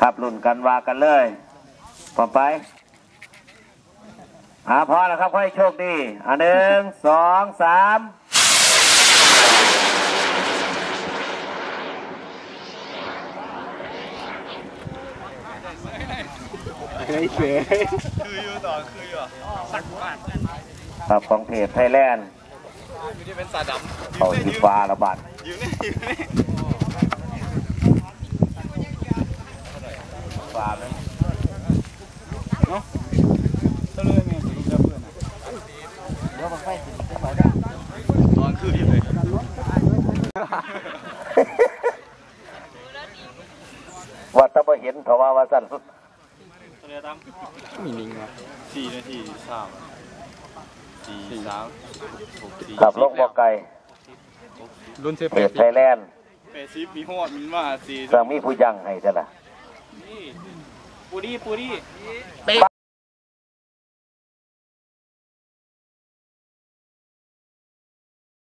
ครับรุ่นกันว่ากันเลยต่อไปหาพอแล้วครับค่อยโชคดีอันหนึ่งสองสามไม่เฉยคืออยู่ต่อคืออยู่อะสักบาทครับของเพจไทยแลนด์อยู่ที่เป็นสาดำเขาสีฟ้าระบาดอยู่นี่อยู่นี่ ฟ้าเลยก็เลยแม่ถึงจะเพื่อนนะตอนคืออยู่เลยว่าถ้าไ่เห็นเพราะว่าว่าสั้นสุดเรือตั้มมีนิ่งวะสี่นาทีสามสี่สามหกสี่ขับลงบ่อไก่รุ่นเซเพเป็จไทยแลนด์เปซิฟมีหอดมินมาสี่สั่งมีผู้ยังให้จ้ะล่ะ ปูดี้ปูดี้